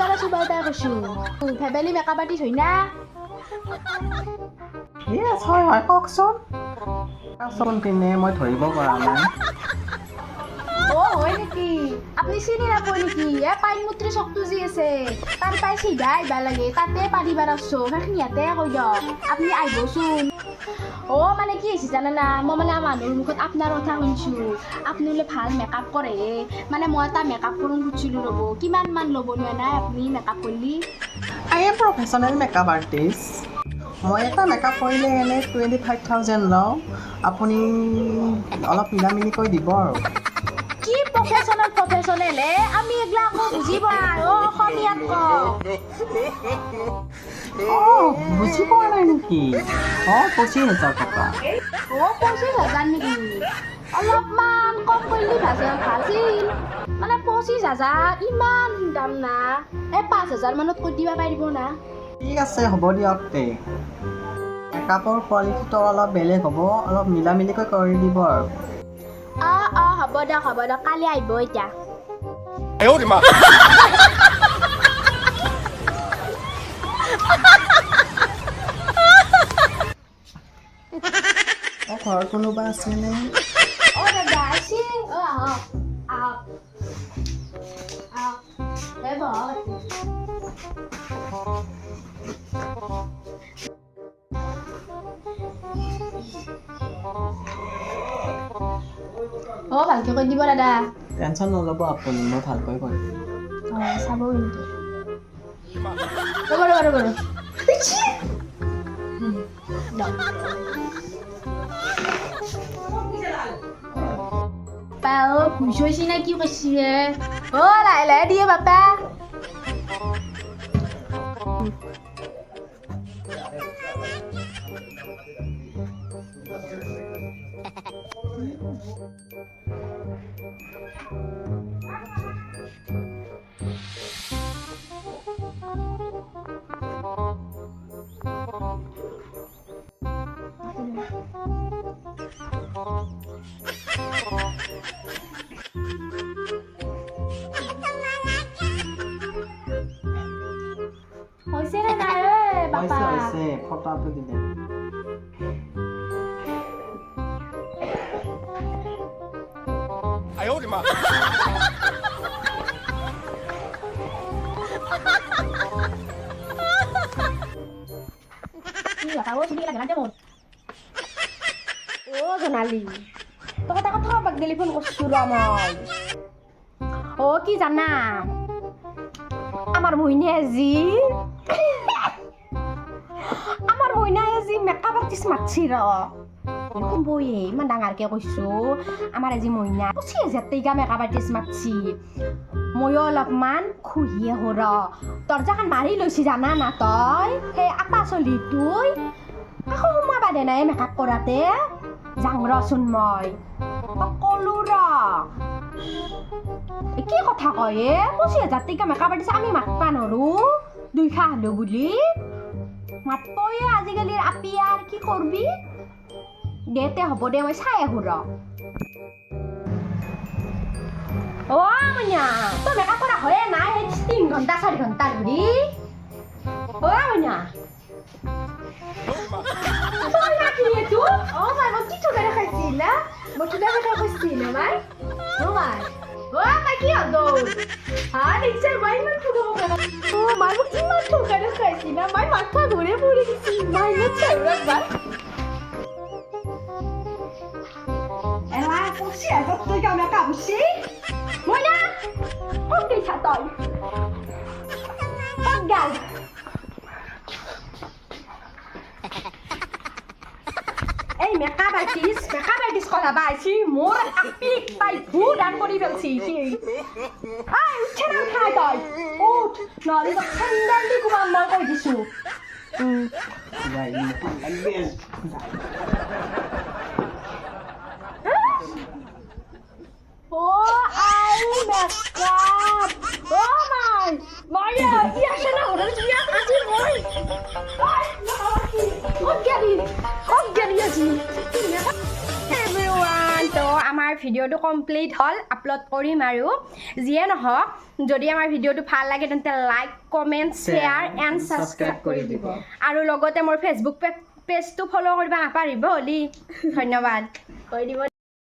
বানাইছো বাৰু তাই কৈছো ফেবেলি মেকআপ আৰ্টিষ্ট হয় না? য়েছ হয় হয় কওকচোন। আচল পিনে মই ধৰিব পৰা নাই। অ হয় নেকি? আপুনি চিনি নাপায় নেকি? এ পাইনমুত্ৰী চকটো যি আছে তাৰ পাই চিধা আহিবা লাগে তাতে পাৰিবা ৰাখছো সেইখিনি ইয়াতে কৈ দিয়ক। আপুনি আহিবচোন। অ মানে কি হৈছে জানানা? মই মানে মানুহৰ মুখত আপোনাৰ কথা শুনিছোঁ আপুনি বোলে ভাল মেকআপ কৰে। মানে মই এটা মেকআপ কৰোঁ খুজিছিলোঁ ৰ'ব। কিমান মান ল'ব নোৱাৰে নাই আপুনি মেকআপ কৰিলি? I am professional makeup artist মই এটা মেকআপ কৰিলে এনে টুৱেণ্টি ফাইভ থাউজেণ্ড লওঁ। আপুনি অলপ মিলা মিলিকৈ দিব আৰু। কি প্ৰফেশ্যনেল হে আমি এইগিলা আকৌ বুজি পোৱা নাই অ অসমীয়াত কওক অঁ বুজি পোৱা নাই নেকি অঁ পঁচিছ হাজাৰ টকা অ' পঁচিছ হাজাৰ নেকি অলপমান কম কৰিলে ভালো আছিল মানে পঁচিছ হাজাৰ ইমান দাম না এই পাঁচ হাজাৰ মানত কৰি দিব পাৰিব না ঠিক আছে হ'ব দিয়ক তে মেকআপৰ কোৱালিটিটো অলপ বেলেগ হ'ব অলপ মিলা মিলিকৈ কৰি দিব আৰু অঁ অঁ হ'ব দিয়ক হ'ব দিয়ক কালি আহিব এতিয়া ঘর কোনোবা আছে নে অ ভালকৈ কৈ দিব দাদা। টেনশ্যন নল'ব আপুনি মই ভালকৈ কৰিম oh, চাব কিন্তু। ৰ'ব ৰ'ব ৰ'ব ৰ'ব হুম, দিয়ক। বাপা অ খুচ হৈছে নে কি কৈছে অ লাহে Oisir na eh, Papa. Oisir, oisir. Pop up din din. Ayaw, lima. Iya, tahu sini lagi nanti mau. ও জোনালী তোক এটা কথা বাক গেলি ফোন করছ র মই ও কি জানা আমার মইনে আজি আমার মইনা আজি মেকআপ আর্টিস্ট মাতছি র এরকম বইয়ে ইমান ডাঙৰকে কৈছো আমাৰ আজি মইনা পঁচিছ হাজাৰ টকা মেকআপ আৰ্টিষ্ট মাতছি ময়ো অলপমান খুহি আহো ৰ তোৰ যাখান মাৰি লৈছি জানা না তই সেই আপা চলি তুই আকৌ সোমাবা দে নাই মেকআপ কৰাতে যাং ৰচোন মই। কলো ৰ। কি কথা কয় এ পঁচিছ হাজাৰ টকা মেকআপ আৰ্টিষ্ট আমি মাতবা নৰো। দুইখা হলো বুলি। মাতবয়ে আজিকালি আপি আৰু কি কৰবি? দে তে হ'ব দে, মই চাই আহো ৰ। অ মইনা তই মেকআপ কৰা হয়ে নাই সেই তিন ঘণ্টা, চাৰি ঘণ্টা ধৰি। অ মইনা না মই কিবা কথা কৈছি না মাই অ মাই অ মাই কি হ'ল হা নিশ্চয় মাই ইমান থকা কথা অ মাই মোক ইমান থকা দেখাইছি না মাই মাথা ঘূৰে পৰি গৈছি মাই ইমান চাউৰাত মাই Ela pussi ada tu kau nak kau pussi? Mana? Kau di satu. Pegal. এই মেকআপ আৰ্টিষ্ট মেকআপ আৰ্টিষ্ট কথা পাইছি মোৰ আপিক তাই ভু ডান কৰি পেলছি আই উঠে না খাই তই উঠ নহ'লে তোক চেণ্ডেল দি কোবাম মই কৈ দিছোঁ যাই লাগবে Oh, ay, makeup! Oh my! Maya, iya siya na oras niya kasi boy! Ay, আমাৰ ভিডিঅ'টো কমপ্লিট হ'ল আপলোড কৰিম আৰু। যিয়ে নহওক যদি আমাৰ ভিডিঅ'টো ভাল লাগে তেন্তে like comment share and subscribe কৰি দিব। আৰু লগতে মোৰ ফেচবুক পেজটো ফ'ল' কৰিব নাপাহৰিব হ'লি। ধন্যবাদ। কৰি দিব